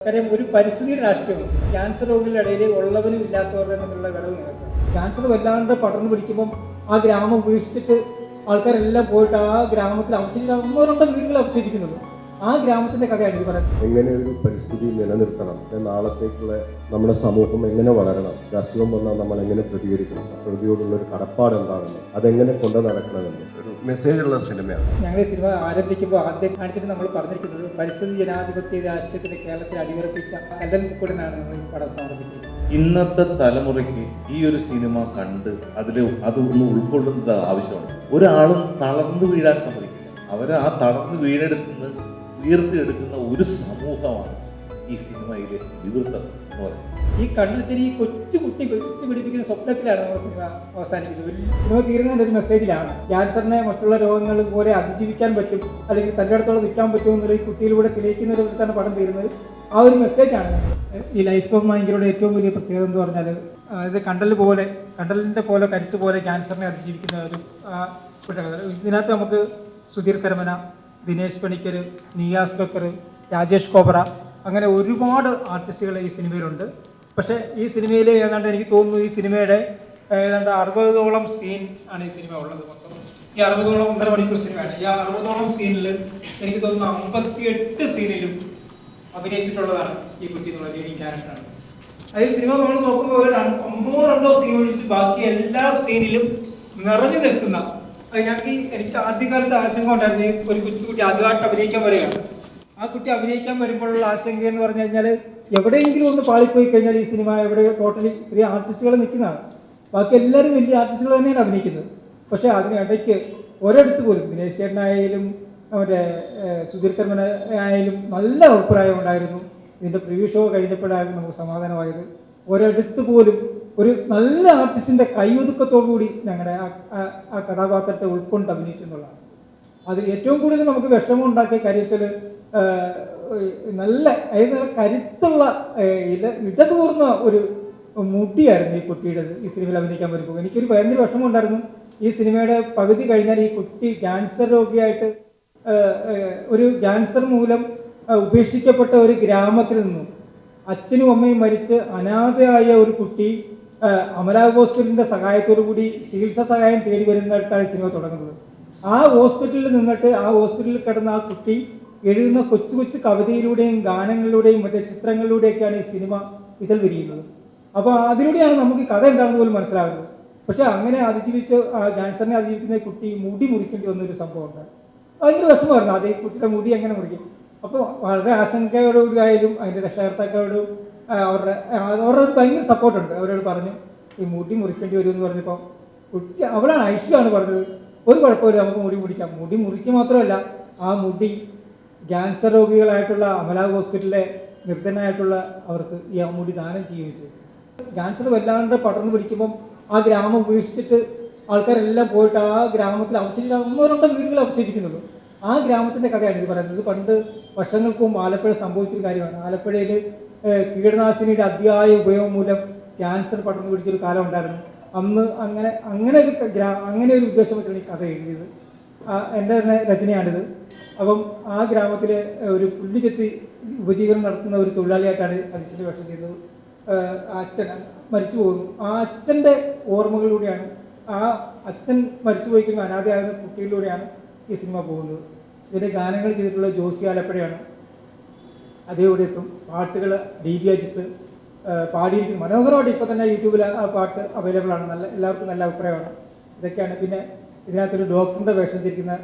കാര്യം ഒരു പരിസ്ഥിതി രാഷ്ട്രീയമാണ് ക്യാൻസർ രോഗികളുടെ ഇടയിൽ ഉള്ളവരും ഇല്ലാത്തവരുടെ തമ്മിലുള്ള നടക്കുക ക്യാൻസർ വല്ലാണ്ട് പടർന്നു പിടിക്കുമ്പം ആ ഗ്രാമം ഉപേക്ഷിച്ചിട്ട് ആൾക്കാരെല്ലാം പോയിട്ട് ആ ഗ്രാമത്തിൽ അവശേഷിക്കുന്ന ഒന്നോ രണ്ടോ വീടുകൾ അവശേഷിക്കുന്നുള്ളൂ ആ ഗ്രാമത്തിന്റെ കഥയാണ് ഇത് പറയുന്നത്. എങ്ങനെ ഒരു പരിസ്ഥിതി നിലനിർത്തണം നാളത്തേക്കുള്ള നമ്മുടെ സമൂഹം എങ്ങനെ വളരണം? ഒരു അസുഖം വന്നാൽ നമ്മൾ എങ്ങനെ പ്രതികരിക്കണം? പ്രകൃതിയോടുള്ള ഒരു കടപ്പാട് എന്താണെന്ന്? അതെങ്ങനെ കൊണ്ടു നടക്കണമെന്ന്? ഒരു മെസ്സേജുള്ള സിനിമയാണ്. ഞങ്ങൾ ഈ സിനിമ ആരംഭിക്കുമ്പോൾ ആദ്യം കാണിച്ചിട്ട് നമ്മൾ പറഞ്ഞിരിക്കുന്നത് പരിസ്ഥിതി ജനാധിപത്യ രാഷ്ട്രീയത്തിന്റെ കേരളത്തിൽ അടിയുറപ്പിച്ച കല്ലൻ മുക്കുടനാണ് നമ്മൾ ഈ പടം സമർപ്പിച്ചത് ഇന്നത്തെ തലമുറയ്ക്ക് ഈ ഒരു സിനിമ കണ്ട് അതിൽ അതൊന്ന് ഉൾക്കൊള്ളുന്നത് ആവശ്യമാണ്. ഒരാളും തളർന്നു വീഴാൻ സമ്മതിക്കില്ല. അവർ ആ തളർന്നു വീണെടുക്കുന്ന ഉയർത്തിയെടുക്കുന്ന ഒരു സമൂഹമാണ് ഈ സിനിമയിലെ വിവൃത്തം എന്ന് പറയുന്നത്. ഈ കണ്ണിൽ ഈ കൊച്ചു കുട്ടി കൊച്ചു പിടിപ്പിക്കുന്ന സ്വപ്നത്തിലാണ് നമ്മുടെ സിനിമ അവസാനിക്കുന്നത്. ഒരു സിനിമ തീരുന്നതിന്റെ ഒരു മെസ്സേജിലാണ്. ക്യാൻസറിനെ മറ്റുള്ള രോഗങ്ങൾ പോലെ അതിജീവിക്കാൻ പറ്റും അല്ലെങ്കിൽ തന്റെ അടുത്തോളം നിൽക്കാൻ പറ്റും എന്നുള്ള ഈ കുട്ടിയിലൂടെ തെളിയിക്കുന്ന ഒരു തന്നെ പടം തീരുന്നത് ആ ഒരു മെസ്സേജാണ്. ഈ ലൈഫ് ഓഫ് മൈൻഡിലൂടെ ഏറ്റവും വലിയ പ്രത്യേകത എന്ന് പറഞ്ഞാൽ അതായത് ഇത് കണ്ടൽ പോലെ കണ്ടലിന്റെ പോലെ കരുത്ത് പോലെ ക്യാൻസറിനെ അതിജീവിക്കുന്ന ഒരു ഇതിനകത്ത് നമുക്ക് സുധീർ കരമന ദിനേശ് പണിക്കർ നിയാസ് ബക്കർ രാജേഷ് കോബ്ര അങ്ങനെ ഒരുപാട് ആർട്ടിസ്റ്റുകൾ ഈ സിനിമയിലുണ്ട്. പക്ഷേ ഈ സിനിമയിൽ ഏതാണ്ട് എനിക്ക് തോന്നുന്നു ഈ സിനിമയുടെ ഏതാണ്ട് അറുപതോളം സീൻ ആണ് ഈ സിനിമ ഉള്ളത് മൊത്തം. ഈ അറുപതോളം ഒന്നര മണിക്കൂർ സിനിമയാണ്. ഈ അറുപതോളം സീനിൽ എനിക്ക് തോന്നുന്നു അമ്പത്തിയെട്ട് സീനിലും അഭിനയിച്ചിട്ടുള്ളതാണ് ഈ കുട്ടി എന്നുള്ള ലീഡിങ് ക്യാരക്ടറാണ് അത് സിനിമ നമ്മൾ നോക്കുമ്പോൾ ഒരു രണ്ട് സീൻ ഒഴിച്ച് ബാക്കി എല്ലാ സീനിലും നിറഞ്ഞു നിൽക്കുന്ന ഞങ്ങൾക്ക് എനിക്ക് ആദ്യകാലത്ത് ആശങ്ക ഉണ്ടായിരുന്നു. ഒരു കൊച്ചുകുട്ടി ആദ്യമായിട്ട് അഭിനയിക്കാൻ വരികയാണ്. ആ കുട്ടി അഭിനയിക്കാൻ വരുമ്പോഴുള്ള ആശങ്ക എന്ന് പറഞ്ഞു കഴിഞ്ഞാൽ എവിടെയെങ്കിലും ഒന്ന് പാളിപ്പോയി കഴിഞ്ഞാൽ ഈ സിനിമ എവിടെ ടോട്ടലി ഇത്രയും ആർട്ടിസ്റ്റുകൾ നിൽക്കുന്നതാണ്. ബാക്കി എല്ലാവരും വലിയ ആർട്ടിസ്റ്റുകൾ തന്നെയാണ് അഭിനയിക്കുന്നത്. പക്ഷേ അതിനിടയ്ക്ക് ഒരിടത്ത് പോലും ദിനേശ് ചേട്ടനായാലും മറ്റേ സുധീർ കർമ്മന ആയാലും നല്ല അഭിപ്രായം ഉണ്ടായിരുന്നു. ഇതിന്റെ പ്രിവ്യൂ ഷോ കഴിഞ്ഞപ്പോഴായിരുന്നു നമുക്ക് സമാധാനമായത്. ഒരിടത്ത് പോലും ഒരു നല്ല ആർട്ടിസ്റ്റിന്റെ കൈയൊതുക്കത്തോടു കൂടി ഞങ്ങളുടെ ആ- കഥാപാത്രത്തെ ഉൾക്കൊണ്ട് അഭിനയിച്ചു എന്നുള്ളതാണ് അത് ഏറ്റവും കൂടുതൽ നമുക്ക് വിഷമം ഉണ്ടാക്കിയ കാര്യം വെച്ചാൽ നല്ല അതായത് നല്ല കരുത്തുള്ള ഇത് ഇട ഇടതൂർന്ന ഒരു മുട്ടിയായിരുന്നു ഈ കുട്ടിയുടേത് ഈ സിനിമയിൽ അഭിനയിക്കാൻ വരുമ്പോൾ. എനിക്കൊരു ഭയങ്കര വിഷമം ഉണ്ടായിരുന്നു ഈ സിനിമയുടെ പകുതി കഴിഞ്ഞാൽ ഈ കുട്ടി ക്യാൻസർ രോഗിയായിട്ട് ഒരു ക്യാൻസർ മൂലം ഉപേക്ഷിക്കപ്പെട്ട ഒരു ഗ്രാമത്തിൽ നിന്നും. അച്ഛനും അമ്മയും മരിച്ച് അനാഥയായ ഒരു കുട്ടി അമല ഹോസ്പിറ്റലിന്റെ സഹായത്തോടു കൂടി ചികിത്സാ സഹായം തേടി വരുന്നിടത്താണ് സിനിമ തുടങ്ങുന്നത്. ആ ഹോസ്പിറ്റലിൽ നിന്നിട്ട് ആ ഹോസ്പിറ്റലിൽ കിടന്ന ആ കുട്ടി എഴുതുന്ന കൊച്ചു കൊച്ചു കവിതയിലൂടെയും ഗാനങ്ങളിലൂടെയും മറ്റേ ചിത്രങ്ങളിലൂടെയൊക്കെയാണ് ഈ സിനിമ ഇതിൽ വിരിയുന്നത്. അപ്പോൾ അതിലൂടെയാണ് നമുക്ക് കഥ എന്താണെന്ന് പോലും മനസ്സിലാകുന്നത്. പക്ഷെ അങ്ങനെ അതിജീവിച്ച് ആ ക്യാൻസറിനെ അതിജീവിക്കുന്ന കുട്ടി മുടി മുറിക്കേണ്ടി വന്ന ഒരു സംഭവം ഉണ്ട് ഭയങ്കര വിഷമമായിരുന്നു. അത് കുട്ടിയുടെ മുടി എങ്ങനെ മുറിക്കും? അപ്പോൾ വളരെ ആശങ്കയോടുകൂടിയായാലും അതിന്റെ രക്ഷകർത്താക്കളോട് അവരുടെ അവരുടെ ഭയങ്കര സപ്പോർട്ടുണ്ട് അവരോട് പറഞ്ഞു ഈ മുടി മുറിക്കേണ്ടി വരും എന്ന് പറഞ്ഞപ്പോൾ കുട്ടി അവളാണ് ഐശ്വര്യാണ് പറഞ്ഞത്. ഒരു കുഴപ്പമില്ല നമുക്ക് മുടി മുറിക്കാം. മുടി മുറിക്കുക മാത്രമല്ല ആ മുടി ക്യാൻസർ രോഗികളായിട്ടുള്ള അമല ഹോസ്പിറ്റലിലെ നിർദ്ധനായിട്ടുള്ള അവർക്ക് ഈ ആ മുടി ദാനം ചെയ്യുകയും ചെയ്തു. ക്യാൻസർ വല്ലാണ്ട് പടർന്നു പിടിക്കുമ്പം ആ ഗ്രാമം ഉപേക്ഷിച്ചിട്ട് ആൾക്കാരെല്ലാം പോയിട്ട് ആ ഗ്രാമത്തിൽ അവശേഷിക്കുന്ന ഒന്നോ രണ്ടോ വീടുകൾ അവശേഷിക്കുന്നുള്ളൂ. ആ ഗ്രാമത്തിന്റെ കഥയാണ് ഇത് പറയുന്നത്. പണ്ട് വർഷങ്ങൾക്ക് മുമ്പ് ആലപ്പുഴ സംഭവിച്ചൊരു കാര്യമാണ്. ആലപ്പുഴയിൽ കീടനാശിനിയുടെ അതിയായ ഉപയോഗം മൂലം ക്യാൻസർ പടർന്നു പിടിച്ചൊരു കാലം ഉണ്ടായിരുന്നു. അന്ന് അങ്ങനെ അങ്ങനെ ഒരു ഗ്രാ അങ്ങനെ ഒരു ഉദ്ദേശം വെച്ചാണ് ഈ കഥ എഴുതിയത്. എന്റെ തന്നെ രചനയാണിത്. അപ്പം ആ ഗ്രാമത്തിലെ ഒരു പുല്ലുചെത്തി ഉപജീവനം നടത്തുന്ന ഒരു തൊഴിലാളിയായിട്ടാണ് സതീശന്റെ വേഷം ചെയ്തത്. അച്ഛൻ മരിച്ചു പോകുന്നു. ആ അച്ഛന്റെ ഓർമ്മകളിലൂടെയാണ് ആ അച്ഛൻ മരിച്ചു പോയി കഴിയുമ്പോൾ അനാഥയാകുന്ന കുട്ടികളിലൂടെയാണ് ഈ സിനിമ പോകുന്നത്. ഇതിന്റെ ഗാനങ്ങൾ ചെയ്തിട്ടുള്ള ജോസി ആലപ്പുഴയാണ്. അതേപോലെ എത്തും പാട്ടുകൾ ഡി ബി അജിത്ത് പാടിയിരിക്കുന്നു. മനോഹരമായിട്ട് ഇപ്പോൾ തന്നെ യൂട്യൂബിൽ ആ പാട്ട് അവൈലബിൾ ആണ്. നല്ല എല്ലാവർക്കും നല്ല അഭിപ്രായമാണ്. ഇതൊക്കെയാണ്. പിന്നെ ഇതിനകത്തൊരു ഡോക്ടറിന്റെ വേഷം ചെയ്തിരിക്കുന്ന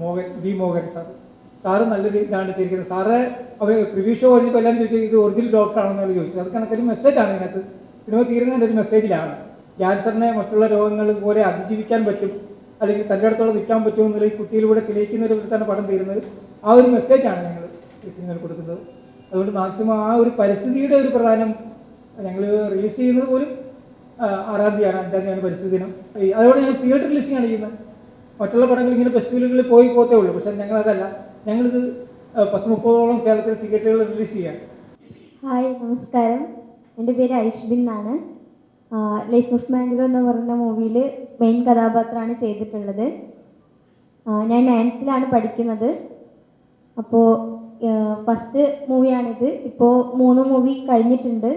Mohan V Mohan sir. Sir നല്ലൊരു ഇതാണ് ചെയ്തിരിക്കുന്നത്. സാറ് അവർ പ്രിവ്യൂ ഷോ കഴിഞ്ഞപ്പോൾ എല്ലാവരും ചോദിച്ചു ഇത് ഒറിജിനൽ ഡോക്ടറാണെന്ന് ചോദിച്ചു. അത് കണക്കൊരു മെസ്സേജാണ് ഇതിനകത്ത്. സിനിമ തീരുന്നതിന്റെ ഒരു മെസ്സേജിലാണ് ക്യാൻസറിനെ മറ്റുള്ള രോഗങ്ങൾ പോലെ അതിജീവിക്കാൻ പറ്റും. അല്ലെങ്കിൽ തന്റെ അടുത്തോളം നിൽക്കാൻ പറ്റുമോ എന്നുള്ള ഈ കുട്ടിയിലൂടെ തെളിയിക്കുന്ന ഒരു തന്നെ പടം തീരുന്നത്. ആ ഒരു മെസ്സേജാണ് ഞങ്ങൾ ഈ സിനിമയിൽ കൊടുക്കുന്നത്. അതുകൊണ്ട് മാക്സിമം ആ ഒരു പരിസ്ഥിതിയുടെ ഒരു പ്രധാനം ഞങ്ങൾ റിലീസ് ചെയ്യുന്നത് പോലും ആറാം തീയതിയാണ് അഞ്ചാം പരിസ്ഥിതി ദിനം. അതുകൊണ്ട് ഞങ്ങൾ തിയേറ്റർ റിലീസിംഗാണ് ചെയ്യുന്നത്. മറ്റുള്ള പടങ്ങൾ ഇങ്ങനെ ഫെസ്റ്റിവലുകളിൽ പോയി പോത്തേ ഉള്ളൂ പക്ഷേ ഞങ്ങൾ അതല്ല. ഞങ്ങളിത് പത്ത് മുപ്പതോളം കേരളത്തിൽ തിയേറ്ററുകൾ റിലീസ് ചെയ്യാം ഹായ് നമസ്കാരം. എന്റെ പേര് ഐഷ്ബിൻ എന്നാണ്. ലൈഫ് ഓഫ് മാംഗ്ലൂർ എന്ന് പറയുന്ന മൂവിയിൽ മെയിൻ കഥാപാത്രമാണ് ചെയ്തിട്ടുള്ളത്. ഞാൻ നയൻത്തിലാണ് പഠിക്കുന്നത്. അപ്പോൾ ഫസ്റ്റ് മൂവിയാണിത് ഇപ്പോൾ മൂന്ന് മൂവി കഴിഞ്ഞിട്ടുണ്ട്.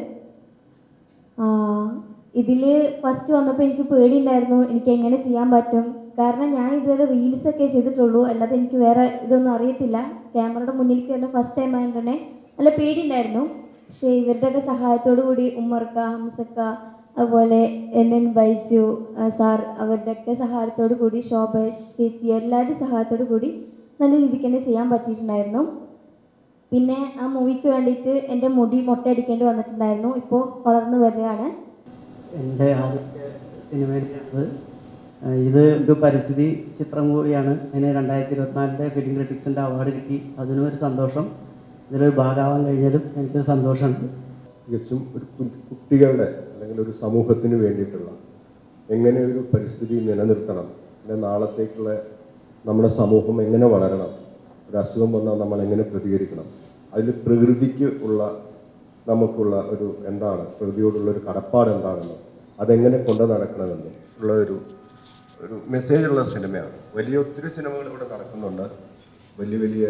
ഇതിൽ ഫസ്റ്റ് വന്നപ്പോൾ എനിക്ക് പേടിയുണ്ടായിരുന്നു. എനിക്ക് എങ്ങനെ ചെയ്യാൻ പറ്റും? കാരണം ഞാൻ ഇതുവരെ റീൽസ് ഒക്കെ ചെയ്തിട്ടുള്ളൂ. അല്ലാതെ എനിക്ക് വേറെ ഇതൊന്നും അറിയത്തില്ല. ക്യാമറയുടെ മുന്നിൽ തന്നെ ഫസ്റ്റ് ടൈം ആയതുകൊണ്ട് തന്നെ നല്ല പേടിയുണ്ടായിരുന്നു. പക്ഷേ ഇവരുടെയൊക്കെ സഹായത്തോടു കൂടി ഉമ്മർക്ക ഹംസക്ക അതുപോലെ എന്നെ എൻ ബൈജു ആ, സാർ അവരുടെയൊക്കെ സഹായത്തോടു കൂടി ശോഭ ചേച്ചി എല്ലാവരുടെയും സഹായത്തോടു കൂടി നല്ല രീതിക്ക് തന്നെ ചെയ്യാൻ പറ്റിയിട്ടുണ്ടായിരുന്നു. പിന്നെ ആ മൂവിക്ക് വേണ്ടിയിട്ട് എന്റെ മുടി മൊട്ടയടിക്കേണ്ടി വന്നിട്ടുണ്ടായിരുന്നു. ഇപ്പോൾ വളർന്നു വരികയാണ്. എന്റെ ആദ്യത്തെ സിനിമയുടെ ഇത് ഒരു പരിസ്ഥിതി ചിത്രം കൂടിയാണ്. അതിന് രണ്ടായിരത്തി ഇരുപത്തിനാലിന്റെ ഫിലിം ക്രിറ്റിക്സിന്റെ അവാർഡ് കിട്ടി. അതിനും ഒരു സന്തോഷം. ഇതിലൊരു ഭാഗമാവാൻ കഴിഞ്ഞാലും എനിക്കൊരു സന്തോഷമുണ്ട്. തികച്ചും ഒരു കുട്ടികളുടെ അല്ലെങ്കിൽ ഒരു സമൂഹത്തിന് വേണ്ടിയിട്ടുള്ള എങ്ങനെ ഒരു പരിസ്ഥിതി നിലനിർത്തണം പിന്നെ നാളത്തേക്കുള്ള നമ്മുടെ സമൂഹം എങ്ങനെ വളരണം ഒരു അസുഖം വന്നാൽ നമ്മൾ എങ്ങനെ പ്രതികരിക്കണം അതിൽ പ്രകൃതിക്ക് ഉള്ള നമുക്കുള്ള ഒരു എന്താണ് പ്രകൃതിയോടുള്ള ഒരു കടപ്പാട് എന്താണെന്നും അതെങ്ങനെ കൊണ്ടു നടക്കണമെന്നും ഉള്ള ഒരു ഒരു മെസ്സേജുള്ള സിനിമയാണ്. വലിയ ഒത്തിരി സിനിമകൾ ഇവിടെ നടക്കുന്നുണ്ട്. വലിയ വലിയ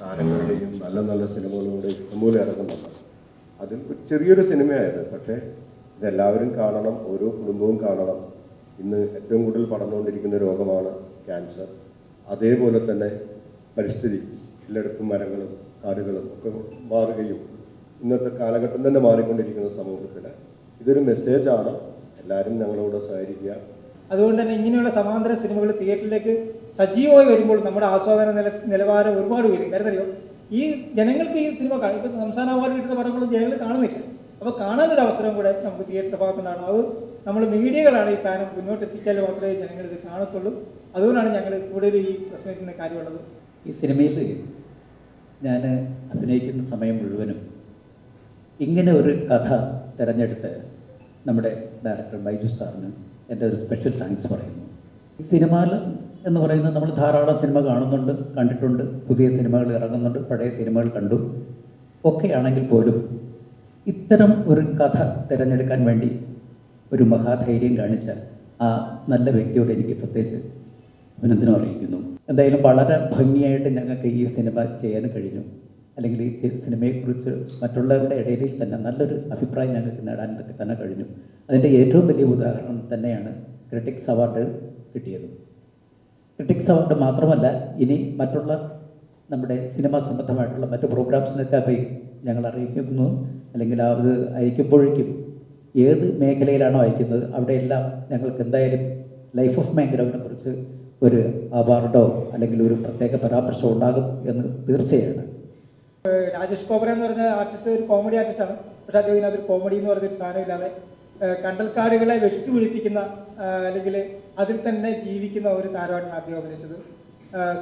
താരങ്ങളുടെയും നല്ല നല്ല സിനിമകളുടെ ഇഷ്ടംപോലെ ഇറങ്ങുന്നുണ്ട്. അതിൽ ചെറിയൊരു സിനിമയായത് പക്ഷേ ഇതെല്ലാവരും കാണണം ഓരോ കുടുംബവും കാണണം. ഇന്ന് ഏറ്റവും കൂടുതൽ പടർന്നുകൊണ്ടിരിക്കുന്ന രോഗമാണ് ക്യാൻസർ അതേപോലെ തന്നെ പരിസ്ഥിതി എല്ലായിടത്തും മരങ്ങളും കാടുകളും ഒക്കെ മാറുകയും ഇന്നത്തെ കാലഘട്ടം തന്നെ മാറിക്കൊണ്ടിരിക്കുന്ന സമൂഹത്തിൽ. ഇതൊരു മെസ്സേജാണ് എല്ലാവരും ഞങ്ങളോട് സഹകരിക്കുക. അതുകൊണ്ട് തന്നെ ഇങ്ങനെയുള്ള സമാന്തര സിനിമകൾ തിയേറ്ററിലേക്ക് സജീവമായി വരുമ്പോൾ നമ്മുടെ ആസ്വാദന നില നിലവാരം ഒരുപാട് വരും കാരണം അറിയോ? ഈ ജനങ്ങൾക്ക് ഈ സിനിമ ഇപ്പം സംസ്ഥാന അവാർഡ് കിട്ടുന്ന പടങ്ങളും ജനങ്ങൾ കാണുന്നില്ല. അപ്പോൾ കാണാനൊരു അവസരം കൂടെ നമുക്ക് തിയേറ്ററിന്റെ ഭാഗത്തുണ്ടാകണം അത് നമ്മൾ മീഡിയകളാണ് ഈ സാധനം മുന്നോട്ട് എത്തിച്ചാൽ മാത്രമേ ജനങ്ങൾ ഇത് കാണത്തുള്ളൂ. അതുകൊണ്ടാണ് ഞങ്ങൾ കൂടുതൽ ഈ പ്രശ്നത്തിന് കാര്യമുള്ളത്. ഈ സിനിമയിൽ ഞാൻ അഭിനയിക്കുന്ന സമയം മുഴുവനും ഇങ്ങനെ ഒരു കഥ തിരഞ്ഞെടുത്ത് നമ്മുടെ ഡയറക്ടർ ബൈജു സാറിന് എന്റെ ഒരു സ്പെഷ്യൽ താങ്ക്സ് പറയുന്നു. ഈ സിനിമയിൽ എന്ന് പറയുന്നത് നമ്മൾ ധാരാളം സിനിമ കാണുന്നുണ്ട് കണ്ടിട്ടുണ്ട്. പുതിയ സിനിമകൾ ഇറങ്ങുന്നുണ്ട് പഴയ സിനിമകൾ കണ്ടു. ഒക്കെയാണെങ്കിൽ പോലും ഇത്തരം ഒരു കഥ തിരഞ്ഞെടുക്കാൻ വേണ്ടി ഒരു മഹാധൈര്യം കാണിച്ച ആ നല്ല വ്യക്തിയോട് എനിക്ക് പ്രത്യേകിച്ച് അഭിനന്ദനം അറിയിക്കുന്നു. എന്തായാലും വളരെ ഭംഗിയായിട്ട് ഞങ്ങൾക്ക് ഈ സിനിമ ചെയ്യാൻ കഴിഞ്ഞു. അല്ലെങ്കിൽ ഈ സിനിമയെക്കുറിച്ച് മറ്റുള്ളവരുടെ ഇടയിൽ തന്നെ നല്ലൊരു അഭിപ്രായം ഞങ്ങൾക്ക് നേടാൻ തന്നെ കഴിഞ്ഞു. അതിന്റെ ഏറ്റവും വലിയ ഉദാഹരണം തന്നെയാണ് ക്രിട്ടിക്സ് അവാർഡ് കിട്ടിയത്. ക്രിട്ടിക്സ് അവാർഡ് മാത്രമല്ല ഇനി മറ്റുള്ള നമ്മുടെ സിനിമ സംബന്ധമായിട്ടുള്ള മറ്റ് പ്രോഗ്രാംസിനൊക്കെ പോയി ഞങ്ങൾ അറിയിക്കുന്നു. അല്ലെങ്കിൽ അത് അയക്കുമ്പോഴേക്കും ഏത് മേഖലയിലാണോ അയക്കുന്നത് അവിടെയെല്ലാം ഞങ്ങൾക്ക് എന്തായാലും ലൈഫ് ഓഫ് മാംഗ്രവിനെ കുറിച്ച് ഒരു അവാർഡോ അല്ലെങ്കിൽ ഒരു പ്രത്യേക പരാമർശം ഉണ്ടാകും എന്ന് തീർച്ചയാണ്. രാജേഷ് കോബ്ര എന്ന് പറഞ്ഞ ആർട്ടിസ്റ്റ് ഒരു കോമഡി ആർട്ടിസ്റ്റാണ് പക്ഷെ അദ്ദേഹം അതൊരു കോമഡി എന്ന് പറഞ്ഞൊരു സാധനമില്ലാതെ കണ്ടൽക്കാടുകളെ വെച്ചു പിടിപ്പിക്കുന്ന അല്ലെങ്കിൽ അതിൽ തന്നെ ജീവിക്കുന്ന ഒരു താരമായിട്ടാണ് അദ്ദേഹം അഭിനയിച്ചത്.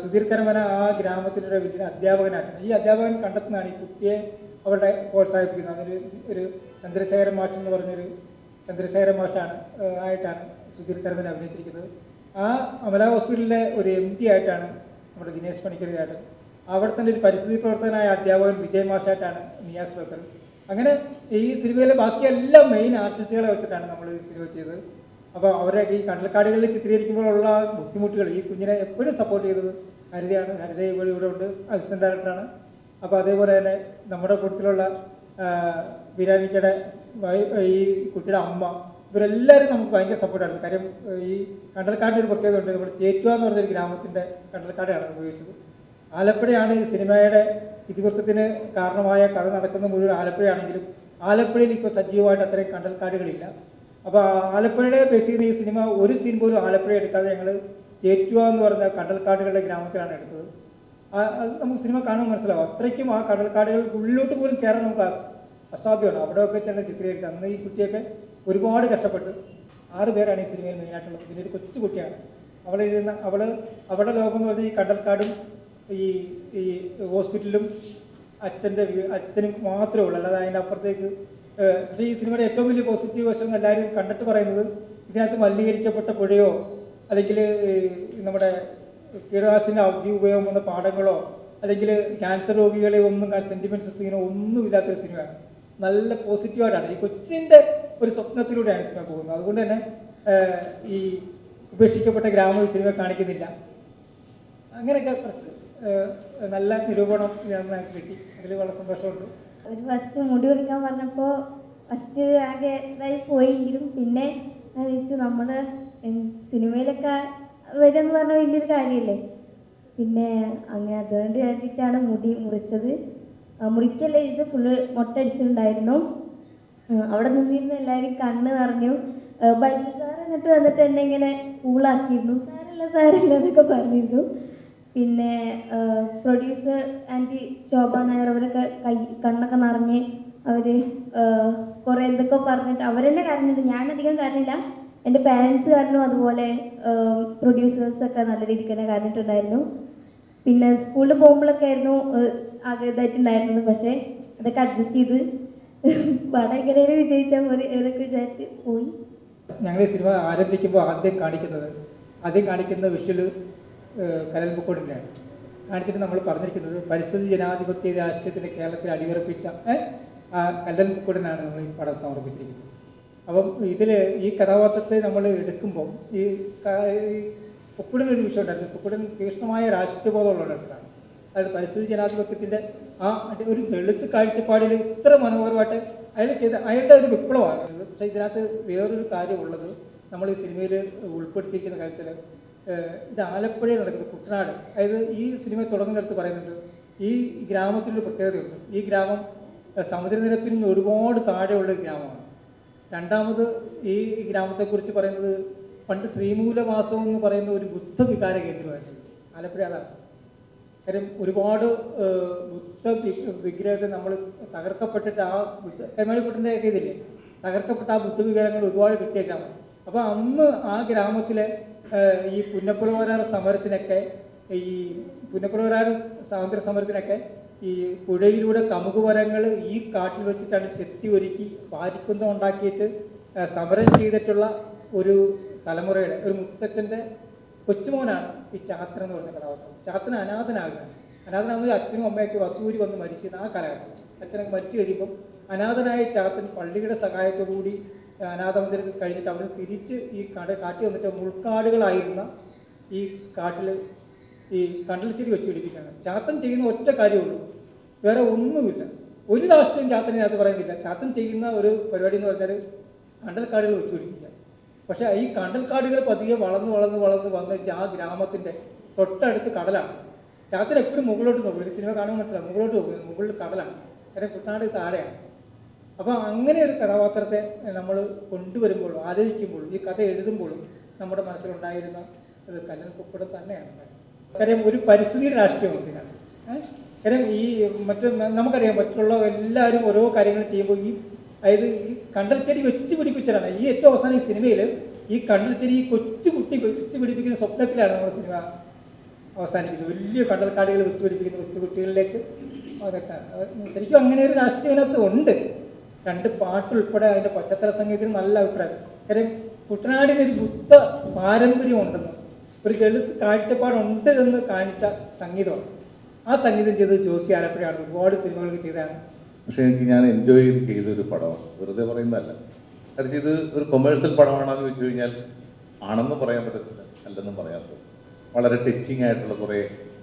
സുധീർ കരമന ആ ഗ്രാമത്തിലൊരു വലിയ അധ്യാപകനായിട്ടാണ് ഈ അധ്യാപകൻ കണ്ടെത്തുന്നതാണ് ഈ കുട്ടിയെ അവരുടെ പ്രോത്സാഹിപ്പിക്കുന്നത്. അതൊരു ഒരു ചന്ദ്രശേഖരൻ മാഷ് എന്ന് പറഞ്ഞൊരു ചന്ദ്രശേഖരൻ മാഷാണ് ആയിട്ടാണ് സുധീർ കരമന അഭിനയിച്ചിരിക്കുന്നത്. ആ അമല ഹോസ്പിറ്റലിലെ ഒരു എം ടി ആയിട്ടാണ് നമ്മുടെ ദിനേശ് പണിക്കരുതായിട്ട് അവിടെ തന്നെ ഒരു പരിസ്ഥിതി പ്രവർത്തകനായ അധ്യാപകൻ വിജയ് മാഷായിട്ടാണ് നിയാസ് ബക്കർ. അങ്ങനെ ഈ സിനിമയിലെ ബാക്കി മെയിൻ ആർട്ടിസ്റ്റുകളെ വെച്ചിട്ടാണ് നമ്മൾ ഈ സിനിമ ചെയ്തത്. അപ്പോൾ അവരെ ഈ കടൽക്കാടുകളിൽ ചിത്രീകരിക്കുമ്പോഴുള്ള ബുദ്ധിമുട്ടുകൾ ഈ കുഞ്ഞിനെ എപ്പോഴും സപ്പോർട്ട് ചെയ്തത് ഹരിതയാണ്. ഹരിത ഇവിടെ ഇവിടെ ഉണ്ട് അസിസ്റ്റന്റ് ഡയറക്ടറാണ് അപ്പോൾ അതേപോലെ തന്നെ നമ്മുടെ കൂട്ടത്തിലുള്ള ബിരാനിക്കയുടെ ഈ കുട്ടിയുടെ അമ്മ ഇവരെല്ലാവരും നമുക്ക് ഭയങ്കര സപ്പോർട്ടായിരുന്നു കാര്യം ഈ കണ്ടൽക്കാടിന്റെ ഒരു പ്രത്യേകത ഉണ്ട്. നമ്മുടെ ചേറ്റുവ എന്ന് പറഞ്ഞൊരു ഗ്രാമത്തിന്റെ കണ്ടൽക്കാടാണ് ഉപയോഗിച്ചത്. ആലപ്പുഴയാണ് ഈ സിനിമയുടെ ഇതിവൃത്തത്തിന് കാരണമായ കഥ നടക്കുന്ന മുഴുവൻ ആലപ്പുഴയാണെങ്കിലും ആലപ്പുഴയിൽ ഇപ്പോൾ സജീവമായിട്ട് അത്രയും കണ്ടൽക്കാടുകളില്ല അപ്പോൾ ആലപ്പുഴയുടെ ബേസ് ചെയ്ത് ഈ സിനിമ ഒരു സീൻ പോലും ആലപ്പുഴ എടുക്കാതെ ഞങ്ങൾ ചേറ്റുവ എന്ന് പറഞ്ഞ കടൽക്കാടുകളുടെ ഗ്രാമത്തിലാണ് എടുത്തത്. അത് നമുക്ക് സിനിമ കാണുമ്പോൾ മനസ്സിലാവും. അത്രയ്ക്കും ആ കടൽക്കാടുകൾ ഉള്ളിലോട്ട് പോലും കയറാൻ നമുക്ക് അസാധ്യമാണ്. അവിടെ ഒക്കെ തന്നെ ചിത്രീകരിച്ചത് അന്ന് ഈ കുട്ടിയൊക്കെ ഒരുപാട് കഷ്ടപ്പെട്ട് ആറ് പേരാണ് ഈ സിനിമയിൽ മെയിനായിട്ടുള്ളത് പിന്നെ ഒരു കൊച്ചു കുട്ടിയാണ്. അവളെ ഇരുന്ന അവൾ അവളുടെ ലോകം എന്ന് പറഞ്ഞാൽ ഈ കടൽക്കാടും ഈ ഈ ഹോസ്പിറ്റലും അച്ഛന്റെ അച്ഛനും മാത്രമേ ഉള്ളൂ. അല്ലാതെ അതിന്റെ അപ്പുറത്തേക്ക് ഈ സിനിമയുടെ ഏറ്റവും വലിയ പോസിറ്റീവ് വശം എല്ലാവരും കണ്ടിട്ട് പറയുന്നത് ഇതിനകത്ത് മലിനീകരിക്കപ്പെട്ട പുഴയോ അല്ലെങ്കിൽ നമ്മുടെ കീടനാശിനി അവധി ഉപയോഗം വന്ന പാഠങ്ങളോ അല്ലെങ്കിൽ ക്യാൻസർ രോഗികളെ ഒന്നും സെന്റിമെന്റ്സ് സീനോ ഒന്നും ഇല്ലാത്തൊരു സിനിമയാണ്. നല്ല പോസിറ്റീവായിട്ടാണ് ഈ കൊച്ചിന്റെ ഒരു സ്വപ്നത്തിലൂടെയാണ് സിനിമ പോകുന്നത്. അതുകൊണ്ട് തന്നെ ഈ ഉപേക്ഷിക്കപ്പെട്ട ഗ്രാമം ഈ സിനിമ കാണിക്കുന്നില്ല. അങ്ങനെയൊക്കെ കുറച്ച് നല്ല നിരൂപണം ഞാൻ കിട്ടി. അതിൽ വളരെ സന്തോഷമുണ്ട്. ഒരു ഫസ്റ്റ് മുടി കൊടുക്കാൻ പറഞ്ഞപ്പോൾ ഫസ്റ്റ് ആകെ ഇതായി പോയെങ്കിലും പിന്നെ ആലോചിച്ചു നമ്മൾ സിനിമയിലൊക്കെ വരുമെന്ന് പറഞ്ഞ വലിയൊരു കാര്യമല്ലേ പിന്നെ അങ്ങനെ അതുകൊണ്ട് കണ്ടിട്ടാണ് മുടി മുറിച്ചത്. മുറിക്കല്ല ഇത് ഫുള്ള് മുട്ടടിച്ചിട്ടുണ്ടായിരുന്നു. അവിടെ നിന്നിരുന്ന എല്ലാവരും കണ്ണ് നിറഞ്ഞു. ബൈജു സാർ എന്നിട്ട് വന്നിട്ട് എന്നെ ഇങ്ങനെ കൂളാക്കിയിരുന്നു സാരല്ല സാരല്ല എന്നൊക്കെ പറഞ്ഞിരുന്നു. പിന്നെ പ്രൊഡ്യൂസർ ആന്റി ശോഭ നായർ അവരൊക്കെ കൈ കണ്ണൊക്കെ നിറഞ്ഞ് അവർ കുറേ എന്തൊക്കെ പറഞ്ഞിട്ട് അവരെന്നെ കരഞ്ഞിട്ട് ഞാനധികം കരഞ്ഞില്ല. എന്റെ പാരൻസ് കാരണം അതുപോലെ പ്രൊഡ്യൂസേഴ്സൊക്കെ നല്ല രീതിക്ക് തന്നെ കരഞ്ഞിട്ടുണ്ടായിരുന്നു. പിന്നെ സ്കൂളിൽ പോകുമ്പോഴൊക്കെ ആയിരുന്നു ആകെ ഇതായിട്ടുണ്ടായിരുന്നത് പക്ഷേ അതൊക്കെ അഡ്ജസ്റ്റ് ചെയ്ത് പടം എങ്ങനെയും വിജയിച്ചാൽ മതി എന്നൊക്കെ വിചാരിച്ച് പോയി. ഞങ്ങൾ സിനിമ ആരംഭിക്കുമ്പോൾ ആദ്യം കാണിക്കുന്നത് ആദ്യം കാണിക്കുന്ന വിഷ്വൽ കലൽ ബുക്കോടിന്റെയാണ് കാണിച്ചിട്ട് നമ്മൾ പറഞ്ഞിരിക്കുന്നത് പരിസ്ഥിതി ജനാധിപത്യ രാഷ്ട്രീയത്തിന്റെ കേരളത്തിൽ അടിയുറപ്പിച്ച ആ ബുക്കോടിനാണ് നമ്മൾ ഈ പടം സമർപ്പിച്ചിരിക്കുന്നത്. അപ്പം ഇതിൽ ഈ കഥാപാത്രത്തെ നമ്മൾ എടുക്കുമ്പോൾ ഈ ക- ഈ പൊക്കുടൻ ഒരു വിഷയം ഉണ്ടായിരുന്നു. പൊക്കുടൻ തീക്ഷ്ണമായ രാഷ്ട്രീയ ബോധമുള്ള ഒരാളാണ് അതായത് പരിസ്ഥിതി ജനാധിപത്യത്തിന്റെ ആ ഒരു ദളിത് കാഴ്ചപ്പാടിൽ ഇത്ര മനോഹരമായിട്ട് അയാൾ ചെയ്ത അയാളുടെ ഒരു വിപ്ലവമാണ്. പക്ഷേ ഇതിനകത്ത് വേറൊരു കാര്യമുള്ളത് നമ്മൾ ഈ സിനിമയിൽ ഉൾപ്പെടുത്തിയിരിക്കുന്ന കാര്യത്തിൽ ഇത് ആലപ്പുഴയിൽ നടക്കുന്ന കുട്ടനാട് അതായത് ഈ സിനിമ തുടങ്ങുന്നിടത്ത് പറയുന്നുണ്ട് ഈ ഗ്രാമത്തിനൊരു പ്രത്യേകതയുണ്ട്. ഈ ഗ്രാമം സമുദ്രനിരപ്പിൽ നിന്ന് ഒരുപാട് താഴെയുള്ള ഗ്രാമമാണ്. രണ്ടാമത് ഈ ഗ്രാമത്തെക്കുറിച്ച് പറയുന്നത് പണ്ട് ശ്രീമൂലവാസം എന്ന് പറയുന്ന ഒരു ബുദ്ധവികാര കേന്ദ്രമായിരുന്നു. ആലപ്പുഴ അതാണ് കാര്യം ഒരുപാട് ബുദ്ധ വിഗ്രഹത്തെ നമ്മൾ തകർക്കപ്പെട്ടിട്ട് ആ ബുദ്ധ കൈമാളിപ്പട്ടിന്റെ ഒക്കെ ഇതില്ലേ? തകർക്കപ്പെട്ട ആ ബുദ്ധവിഗ്രഹങ്ങൾ ഒരുപാട് കിട്ടിയ ഗ്രാമം അപ്പോൾ അന്ന് ആ ഗ്രാമത്തിലെ ഈ പുന്നപ്പുലവരാർ സമരത്തിനൊക്കെ ഈ പുന്നപ്പുലവരാർ സ്വാതന്ത്ര്യ സമരത്തിനൊക്കെ ഈ പുഴയിലൂടെ കമുക് മരങ്ങൾ ഈ കാട്ടിൽ വെച്ചിട്ടാണ് ചെത്തി ഒരുക്കി പാരിക്കുന്തം ഉണ്ടാക്കിയിട്ട് സമരം ചെയ്തിട്ടുള്ള ഒരു തലമുറയുടെ ഒരു മുത്തച്ഛന്റെ കൊച്ചുമോനാണ് ഈ ചാത്തൻ എന്ന് പറഞ്ഞ കഥാപാത്രം. ചാത്തൻ അനാഥനാകുന്നത് അനാഥനാകുന്നത് അച്ഛനും അമ്മയൊക്കെ വസൂരി വന്ന് മരിച്ചിരുന്ന ആ കാലഘട്ടം അച്ഛനൊക്കെ മരിച്ചു കഴിയുമ്പോൾ അനാഥനായ ചാത്തൻ പള്ളിയുടെ സഹായത്തോടുകൂടി അനാഥമന്ദിരത്തിൽ കഴിഞ്ഞിട്ട് അവിടെ തിരിച്ച് ഈ കട കാട്ടി വന്നിട്ട് മുൾക്കാടുകളായിരുന്ന ഈ കാട്ടിൽ ഈ കണ്ടൽച്ചിരി വെച്ച് പിടിപ്പിക്കുകയാണ്. ചാത്തൻ ചെയ്യുന്ന ഒറ്റ കാര്യമുള്ളൂ. വേറെ ഒന്നുമില്ല. ഒരു രാഷ്ട്രീയം ചാത്തനകത്ത് പറയുന്നില്ല. ചാത്തൻ ചെയ്യുന്ന ഒരു പരിപാടി എന്ന് പറഞ്ഞാൽ കണ്ടൽക്കാടുകൾ വെച്ച് പിടിപ്പിക്കുക. പക്ഷേ ഈ കണ്ടൽക്കാടുകൾ പതിയെ വളർന്ന് വളർന്ന് വളർന്ന് വന്ന് ആ ഗ്രാമത്തിന്റെ തൊട്ടടുത്ത് കടലാണ്. ചാത്തൻ എപ്പോഴും മുകളിലോട്ട് നോക്കും. ഒരു സിനിമ കാണുമ്പോൾ മനസ്സിലാവും. മുകളിലോട്ട് നോക്കുന്നത് മുകളിൽ കടലാണ്. കാരണം കുട്ടനാട് താഴെയാണ്. അപ്പോൾ അങ്ങനെ ഒരു കഥാപാത്രത്തെ നമ്മൾ കൊണ്ടുവരുമ്പോൾ ആലോചിക്കുമ്പോൾ ഈ കഥ എഴുതുമ്പോഴും നമ്മുടെ മനസ്സിലുണ്ടായിരുന്ന കല്ലൻ കുപ്പട തന്നെയാണ്. കാര്യം ഒരു പരിസ്ഥിതി രാഷ്ട്രീയം ഇതിനകത്ത്? കാര്യം ഈ മറ്റു നമുക്കറിയാം മറ്റുള്ള എല്ലാവരും ഓരോ കാര്യങ്ങൾ ചെയ്യുമ്പോൾ ഈ അതായത് ഈ കണ്ടൽച്ചെടി വെച്ച് പിടിപ്പിച്ചതാണ്. ഈ ഏറ്റവും അവസാനം ഈ സിനിമയിൽ ഈ കണ്ടൽച്ചെടി ഈ കൊച്ചു കുട്ടി വെച്ച് പിടിപ്പിക്കുന്ന സ്വപ്നത്തിലാണ് നമ്മുടെ സിനിമ അവസാനിക്കുന്നത് വലിയ കണ്ടൽക്കാടുകൾ വെച്ച് പിടിപ്പിക്കുന്ന കൊച്ചു കുട്ടികളിലേക്ക് ശരിക്കും അങ്ങനെ ഒരു രാഷ്ട്രീയം ഉണ്ട്. രണ്ട് പാട്ടുൾപ്പെടെ അതിന്റെ പശ്ചാത്തല സംഗീതത്തിൽ നല്ല അഭിപ്രായം. കാര്യം കുട്ടനാടിന് ഒരു ബുദ്ധ പാരമ്പര്യം ഉണ്ടെന്ന് ഒരു ദളിത് കാഴ്ചപ്പാടുണ്ട് എന്ന് കാണിച്ച സംഗീതമാണ്. ആ സംഗീതം ചെയ്തത് ജോസി ആലപ്പുഴയാണ്. ഒരുപാട് സിനിമകൾക്ക് ചെയ്തതാണ്. പക്ഷെ എനിക്ക് ഞാൻ എൻജോയ് ചെയ്ത് ചെയ്ത ഒരു പടമാണ്. വെറുതെ പറയുന്നതല്ല. കാരണം ഇത് ഒരു കൊമേഴ്സ്യൽ പടമാണെന്ന് വെച്ച് കഴിഞ്ഞാൽ ആണെന്ന് പറയാൻ പറ്റത്തില്ല. അല്ലെന്നും പറയാൻ പറ്റും വളരെ ടച്ചിങ് ആയിട്ടുള്ള കുറേ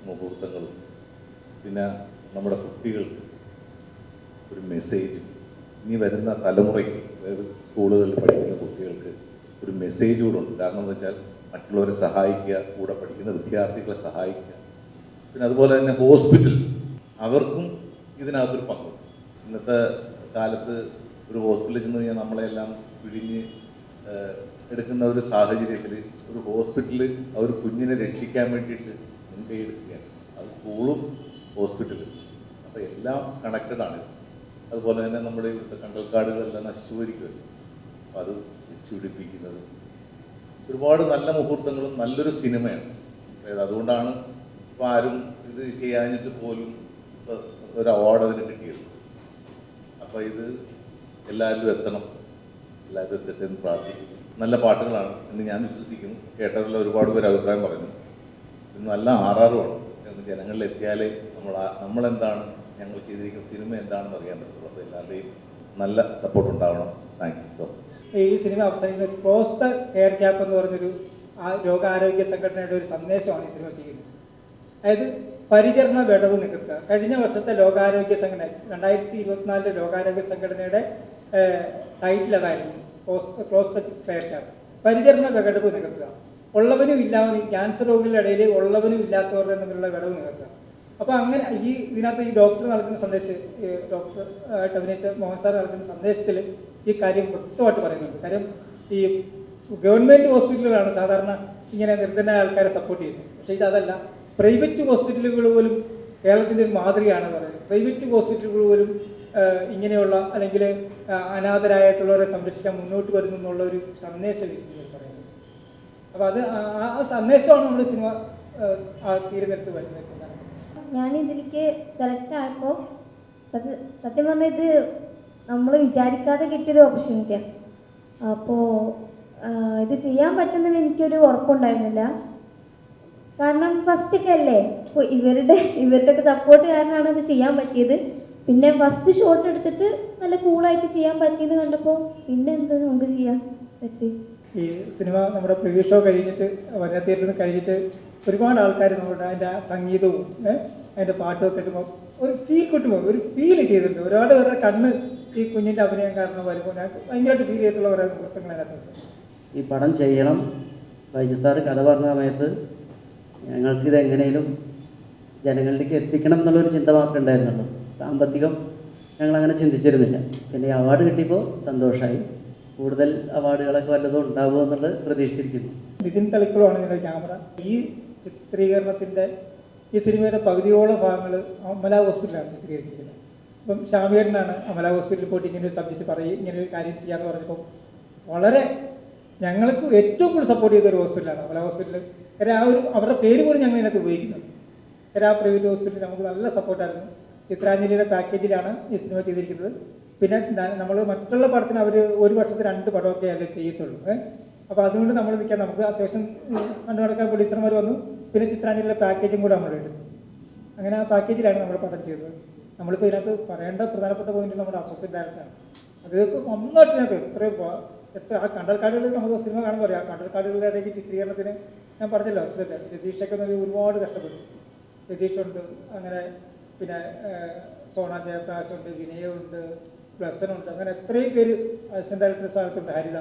മുഹൂർത്തങ്ങളും. പിന്നെ നമ്മുടെ കുട്ടികൾക്ക് ഒരു മെസ്സേജ് ഇനി വരുന്ന തലമുറയ്ക്ക് അതായത് സ്കൂളുകളിൽ പഠിക്കുന്ന കുട്ടികൾക്ക് ഒരു മെസ്സേജ് കൂടെ ഉണ്ട്. കാരണം എന്ന് വെച്ചാൽ മറ്റുള്ളവരെ സഹായിക്കുക കൂടെ പഠിക്കുന്ന വിദ്യാർത്ഥികളെ സഹായിക്കുക. പിന്നെ അതുപോലെ തന്നെ ഹോസ്പിറ്റൽസ് അവർക്കും ഇതിനകത്തൊരു പങ്കുണ്ട് ഇന്നത്തെ കാലത്ത് ഒരു ഹോസ്പിറ്റലിൽ ചെന്ന് കഴിഞ്ഞാൽ നമ്മളെല്ലാം പിഴിഞ്ഞ് എടുക്കുന്ന ഒരു സാഹചര്യത്തിൽ ഒരു ഹോസ്പിറ്റലിൽ അവർ കുഞ്ഞിനെ രക്ഷിക്കാൻ വേണ്ടിയിട്ട് മുൻകൈ എടുക്കുകയാണ്. അത് സ്കൂളും ഹോസ്പിറ്റലും അപ്പോൾ എല്ലാം കണക്റ്റഡ് ആണ്. അതുപോലെ തന്നെ നമ്മുടെ ഇവിടുത്തെ കണ്ടൽക്കാടുകളെല്ലാം നശിച്ചു പോയിരിക്കുമല്ലോ അപ്പോൾ അത് വെച്ചുപിടിപ്പിക്കുന്നത്. ഒരുപാട് നല്ല മുഹൂർത്തങ്ങളും നല്ലൊരു സിനിമയാണ്. അതായത് അതുകൊണ്ടാണ് ഇപ്പം ആരും ഇത് ചെയ്യാഞ്ഞിട്ട് പോലും ഒരു അവാർഡ് അതിന് കിട്ടിയത്. അപ്പോൾ ഇത് എല്ലാവരിലും എത്തണം. എല്ലാവരും എത്തട്ടെ എന്ന് പ്രാർത്ഥിക്കുന്നു. നല്ല പാട്ടുകളാണ് എന്ന് ഞാൻ വിശ്വസിക്കുന്നു. കേട്ടതിലുള്ള ഒരുപാട് പേര് അഭിപ്രായം പറഞ്ഞു. ഇത് നല്ല ആറാറുമാണ്. ജനങ്ങളിൽ എത്തിയാലേ നമ്മൾ നമ്മളെന്താണ് ഞങ്ങൾ ചെയ്തിരിക്കുന്ന സിനിമ എന്താണെന്ന് അറിയാൻ പറ്റുള്ളൂ അപ്പോൾ എല്ലാവരുടെയും നല്ല സപ്പോർട്ട് ഉണ്ടാവണം. താങ്ക് യു സോ മച്ച് ഈ സിനിമ അവസാനിക്കുന്നത് ക്ലോസ് ദ കെയർ ഗ്യാപ്പ് എന്ന് പറഞ്ഞൊരു രോഗാരോഗ്യ സംഘടനയുടെ ഒരു സന്ദേശമാണ് ഈ സിനിമ ചെയ്യുന്നത്. അതായത് പരിചരണ വിടവ് നികത്തുക. കഴിഞ്ഞ വർഷത്തെ ലോകാരോഗ്യ സംഘടന രണ്ടായിരത്തി ഇരുപത്തിനാലിലെ ലോകാരോഗ്യ സംഘടനയുടെ ടൈറ്റിൽ അതായിരുന്നു ക്ലോസ് കെയർ ക്യാമ്പ് പരിചരണ വിടവ് നികത്തുക. ഉള്ളവനും ഇല്ലാവനും ക്യാൻസർ രോഗികളുടെ ഇടയിൽ ഉള്ളവനും ഇല്ലാത്തവരുടെ തമ്മിലുള്ള വിടവ് നികത്തുക. അപ്പോൾ അങ്ങനെ ഈ ഇതിനകത്ത് ഈ ഡോക്ടർ നൽകുന്ന സന്ദേശം ഡോക്ടർ ആയിട്ട് അഭിനയിച്ച മോഹൻ സാർ നൽകുന്ന സന്ദേശത്തിൽ ഈ കാര്യം വ്യക്തമായിട്ട് പറയുന്നുണ്ട്. കാര്യം ഈ ഗവൺമെന്റ് ഹോസ്പിറ്റലുകളാണ് സാധാരണ ഇങ്ങനെ നിർദ്ധനായ ആൾക്കാരെ സപ്പോർട്ട് ചെയ്യുന്നത്. പക്ഷേ ഇതല്ല പ്രൈവറ്റ് ഹോസ്പിറ്റലുകൾ പോലും കേരളത്തിന്റെ ഒരു മാതൃകയാണ് പറയുന്നത്. പ്രൈവറ്റ് ഹോസ്പിറ്റലുകൾ പോലും ഇങ്ങനെയുള്ള അല്ലെങ്കിൽ അനാഥരായിട്ടുള്ളവരെ സംരക്ഷിക്കാൻ മുന്നോട്ട് വരുന്നു എന്നുള്ള ഒരു സന്ദേശം ഈ സിനിമയിൽ പറയുന്നത് അപ്പോൾ അത് ആ- സന്ദേശമാണ് നമ്മൾ സിനിമ ആ വരുന്നത്. ഞാൻ ഇതിലേക്ക് സെലക്ട് ആയപ്പോൾ സത്യ പറഞ്ഞാൽ ഇത് നമ്മൾ വിചാരിക്കാതെ കിട്ടിയൊരു ഓപ്പർച്യൂണിറ്റിയാണ് അപ്പോൾ ഇത് ചെയ്യാൻ പറ്റുന്നതിന് എനിക്കൊരു ഉറപ്പുണ്ടായിരുന്നില്ല. കാരണം ഫസ്റ്റൊക്കെ അല്ലേ അപ്പോൾ ഇവരുടെ ഇവരുടെയൊക്കെ സപ്പോർട്ട് കാരണമാണ് അത് ചെയ്യാൻ പറ്റിയത്. പിന്നെ ഫസ്റ്റ് ഷോട്ട് എടുത്തിട്ട് നല്ല കൂളായിട്ട് ചെയ്യാൻ പറ്റിയത് കണ്ടപ്പോൾ പിന്നെ എന്ത് നമുക്ക് ചെയ്യാം? സെറ്റ് ഈ സിനിമ നമ്മുടെ പ്രിവ്യൂ ഷോ കഴിഞ്ഞിട്ട് വനിതാ തിയേറ്ററിൽ കഴിഞ്ഞിട്ട് ഒരുപാട് ആൾക്കാർ നമ്മുടെ അതിന്റെ സംഗീതവും അതിന്റെ പാട്ട് ഒക്കെ ഒരു ഫീൽ കിട്ടുമ്പോൾ ഒരു ഫീൽ ചെയ്തിട്ടുണ്ട്. ഒരുപാട് പേരുടെ കണ്ണ് ഈ കുഞ്ഞിന്റെ അഭിനയം കാരണം വരുമ്പോൾ ഞാൻ ഭയങ്കരമായിട്ട് ഫീൽ ചെയ്തിട്ടുള്ള കുറേ മുഹൂർത്തങ്ങൾ അതിനകത്തുണ്ട് ഈ പടം ചെയ്യണം. സാറ് കഥ പറഞ്ഞ സമയത്ത് ഞങ്ങൾക്കിത് എങ്ങനെയും ജനങ്ങളിലേക്ക് എത്തിക്കണം എന്നുള്ളൊരു ചിന്ത മാത്രമേ ഉണ്ടായിരുന്നുള്ളൂ. സാമ്പത്തികം ഞങ്ങൾ അങ്ങനെ ചിന്തിച്ചിരുന്നില്ല. പിന്നെ ഈ അവാർഡ് കിട്ടിയപ്പോൾ സന്തോഷമായി കൂടുതൽ അവാർഡുകളൊക്കെ വല്ലതും ഉണ്ടാവുമോ എന്നുള്ളത് പ്രതീക്ഷിച്ചിരിക്കുന്നു. നിതിൻ തളിക്കുളമാണ് ഇതിന്റെ ക്യാമറ ഈ ചിത്രീകരണത്തിന്റെ ഈ സിനിമയുടെ പകുതിയോളം ഭാഗങ്ങൾ അമല ഹോസ്പിറ്റലാണ് ചിത്രീകരിച്ചിരിക്കുന്നത്. അപ്പം ഷാമിയേട്ടനാണ് അമല ഹോസ്പിറ്റലിൽ പോയിട്ട് ഇങ്ങനെ ഒരു സബ്ജക്റ്റ് പറയും ഇങ്ങനെ ഒരു കാര്യം ചെയ്യാന്ന് പറഞ്ഞപ്പോൾ വളരെ ഞങ്ങൾക്ക് ഏറ്റവും കൂടുതൽ സപ്പോർട്ട് ചെയ്ത ഒരു ഹോസ്പിറ്റലാണ് അമല ഹോസ്പിറ്റൽ കാര്യം ആ ഒരു അവരുടെ പേര് പോലും ഞങ്ങൾ ഇതിനകത്ത് ഉപയോഗിക്കുന്നത് കാര്യം ആ പ്രൈവറ്റ് ഹോസ്പിറ്റലിൽ നമുക്ക് നല്ല സപ്പോർട്ടായിരുന്നു ചിത്രാഞ്ജലിയുടെ പാക്കേജിലാണ് ഈ സിനിമ ചെയ്തിരിക്കുന്നത്. പിന്നെ നമ്മൾ മറ്റുള്ള പടത്തിന് അവർ ഒരു വർഷത്തിൽ രണ്ട് പടമൊക്കെ അല്ലേ ചെയ്യത്തുള്ളൂ. അപ്പോൾ അതുകൊണ്ട് നമ്മൾ നിൽക്കാൻ നമുക്ക് അത്യാവശ്യം കണ്ടു നടക്കാൻ പ്രൊഡ്യൂസർമാർ വന്നു. പിന്നെ ചിത്രാഞ്ജലിയുടെ പാക്കേജും കൂടെ നമ്മൾ എടുത്തു. അങ്ങനെ ആ പാക്കേജിലാണ് നമ്മൾ പടം ചെയ്തത്. നമ്മളിപ്പോൾ ഇതിനകത്ത് പറയേണ്ട പ്രധാനപ്പെട്ട പോയിന്റ് നമ്മുടെ അസോസിയേറ്റ് ഡയറക്ടറാണ് അത് ഒന്നായിട്ട് ഇതിനകത്ത് എത്ര എത്ര ആ കണ്ടൽക്കാടുകൾ നമുക്ക് സിനിമ കാണുമ്പോൾ അറിയാം. കണ്ടൽക്കാടുകളുടെ ഇടയ്ക്ക് ചിത്രീകരണത്തിന് ഞാൻ പറഞ്ഞല്ലോ ഡയറക്ടർ രതീഷൊക്കെ ഒരുപാട് കഷ്ടപ്പെട്ടു. രതീഷുണ്ട് അങ്ങനെ പിന്നെ സോണ ജയപ്രകാശ് ഉണ്ട് വിനയുണ്ട് പ്ലസനുണ്ട് അങ്ങനെ എത്രയും പേര് അസിസ്റ്റന്റ് ഡയറക്ടർ സ്ഥാനത്തുണ്ട്. ഹരിത.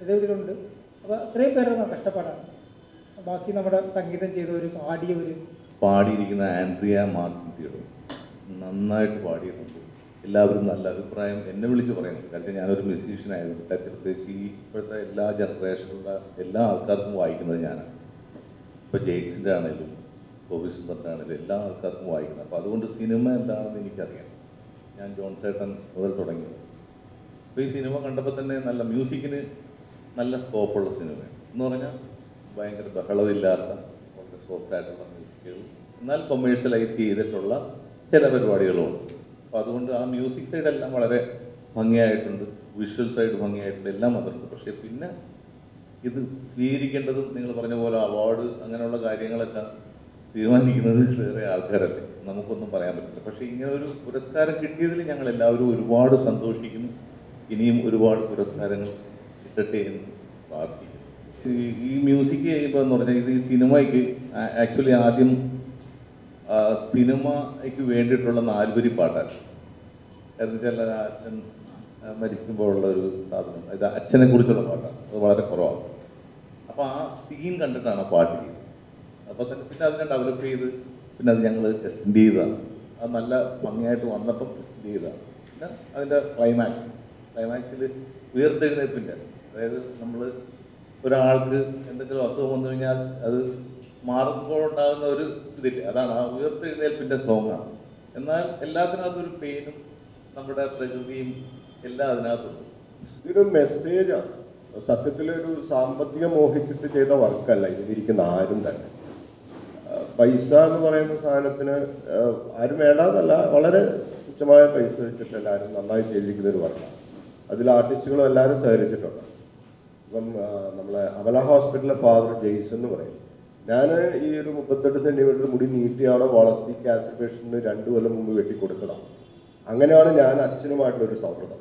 ഹരിതയിലുണ്ട് അപ്പോൾ അത്രയും പേരുടെ കഷ്ടപ്പാടാണ്. ബാക്കി നമ്മുടെ സംഗീതം ചെയ്തവരും പാടിയവരും. പാടിയിരിക്കുന്ന ആൻഡ്രിയ മാർട്ടിൻ തിയഡോ നന്നായിട്ട് പാടിയിട്ടുണ്ട്. എല്ലാവരും നല്ല അഭിപ്രായം എന്നെ വിളിച്ച് പറയുന്നത് കാരണം ഞാനൊരു മ്യൂസീഷ്യൻ ആയതുകൊണ്ട് പ്രത്യേകിച്ച് ഈ ഇപ്പോഴത്തെ എല്ലാ ജനറേഷനിലുള്ള എല്ലാ ആൾക്കാർക്കും വായിക്കുന്നത് ഞാനാണ്. ഇപ്പോൾ ജെയ്ക്സിന്റെ ആണെങ്കിലും സുന്ദറിന്റെ ആണെങ്കിലും എല്ലാ ആൾക്കാർക്കും വായിക്കുന്നത്. അപ്പോൾ അതുകൊണ്ട് സിനിമ എന്താണെന്ന് എനിക്കറിയാം. ഞാൻ ജോൺ സേട്ടൻ മുതൽ തുടങ്ങിയത് അപ്പോൾ ഈ സിനിമ കണ്ടപ്പോൾ തന്നെ നല്ല മ്യൂസിക്കിന് നല്ല സ്കോപ്പുള്ള സിനിമയാണ് എന്ന് പറഞ്ഞാൽ ഭയങ്കര ബഹളമില്ലാത്ത വളരെ സോഫ്റ്റ് ആയിട്ടുള്ള മ്യൂസിക്കുകൾ എന്നാൽ കൊമേഴ്ഷ്യലൈസ് ചെയ്തിട്ടുള്ള ചില പരിപാടികളുമുണ്ട് അപ്പോൾ അതുകൊണ്ട് ആ മ്യൂസിക് സൈഡെല്ലാം വളരെ ഭംഗിയായിട്ടുണ്ട്. Visual side ഭംഗിയായിട്ടുണ്ട്. എല്ലാം വന്നിട്ടുണ്ട് പക്ഷേ പിന്നെ ഇത് സ്വീകരിക്കേണ്ടതും നിങ്ങൾ പറഞ്ഞ പോലെ അവാർഡ് അങ്ങനെയുള്ള കാര്യങ്ങളൊക്കെ തീരുമാനിക്കുന്നത് വേറെ ആൾക്കാരല്ലേ. നമുക്കൊന്നും പറയാൻ പറ്റില്ല. പക്ഷേ ഇങ്ങനെ ഒരു പുരസ്കാരം കിട്ടിയതിൽ ഞങ്ങൾ എല്ലാവരും ഒരുപാട് സന്തോഷിക്കുന്നു. ഇനിയും ഒരുപാട് പുരസ്കാരങ്ങൾ കിട്ടട്ടെ ഈ മ്യൂസിക് ഇപ്പോൾ എന്ന് പറഞ്ഞാൽ ഇത് ഈ സിനിമയ്ക്ക് ആക്ച്വലി ആദ്യം സിനിമയ്ക്ക് വേണ്ടിയിട്ടുള്ള നാലുപരി പാട്ടാണ്. എന്ന് വെച്ചാൽ അച്ഛൻ മരിക്കുമ്പോഴുള്ള ഒരു സാധനം. ഇത് അച്ഛനെ കുറിച്ചുള്ള പാട്ടാണ്. അത് വളരെ കുറവാണ്. അപ്പോൾ ആ സീൻ കണ്ടിട്ടാണ് പാട്ട് ചെയ്തത്. അപ്പോൾ തന്നെ പിന്നെ അതിനെ ഡെവലപ്പ് ചെയ്ത് പിന്നെ അത് ഞങ്ങൾ എക്സ്റ്റെൻഡ് ചെയ്തതാണ്. അത് നല്ല ഭംഗിയായിട്ട് വന്നപ്പം എക്സ്റ്റെൻഡ് ചെയ്തതാണ്. പിന്നെ അതിന്റെ ക്ലൈമാക്സ് ക്ലൈമാക്സിൽ ഉയർത്തെഴുന്നേൽപ്പിന്റെ അതായത് നമ്മൾ ഒരാൾക്ക് എന്തെങ്കിലും അസുഖം വന്നു കഴിഞ്ഞാൽ അത് മാറുമ്പോൾ ഉണ്ടാകുന്ന ഒരു ഇതില്ല. അതാണ് ആ ഉയർത്തെഴുന്നേൽപ്പിന്റെ സോങ്ങാണ് എന്നാൽ എല്ലാത്തിനകത്തും ഒരു പെയിനും നമ്മുടെ പ്രകൃതിയും എല്ലാം അതിനകത്തുണ്ട്. ഇതൊരു മെസ്സേജാണ് സത്യത്തിൽ ഒരു സാമ്പത്തിക മോഹിച്ചിട്ട് ചെയ്ത വർക്കല്ല. ഇതിലിരിക്കുന്ന ആരും തന്നെ. പൈസ എന്ന് പറയുന്ന സാധനത്തിന് ആരും വേണ്ടാന്നല്ല വളരെ തുച്ഛമായ പൈസ വെച്ചിട്ട് എല്ലാവരും നന്നായി ചെയ്തിരിക്കുന്ന ഒരു വർക്കാണ്. അതിൽ ആർട്ടിസ്റ്റുകളും എല്ലാവരും സഹകരിച്ചിട്ടുണ്ട്. ഇപ്പം നമ്മളെ അമല ഹോസ്പിറ്റലിലെ ഫാദർ ജെയ്സ് എന്ന് പറയും. ഞാൻ ഈ ഒരു മുപ്പത്തെട്ട് സെന്റിമീറ്റർ മുടി നീട്ടിയാണ് വളർത്തി ക്യാൻസർ പേഷ്യന്റിന് രണ്ട് കൊല്ലം മുമ്പ് വെട്ടിക്കൊടുത്തതാണ്. അങ്ങനെയാണ് ഞാൻ അച്ഛനുമായിട്ടുള്ള ഒരു സൗഹൃദം.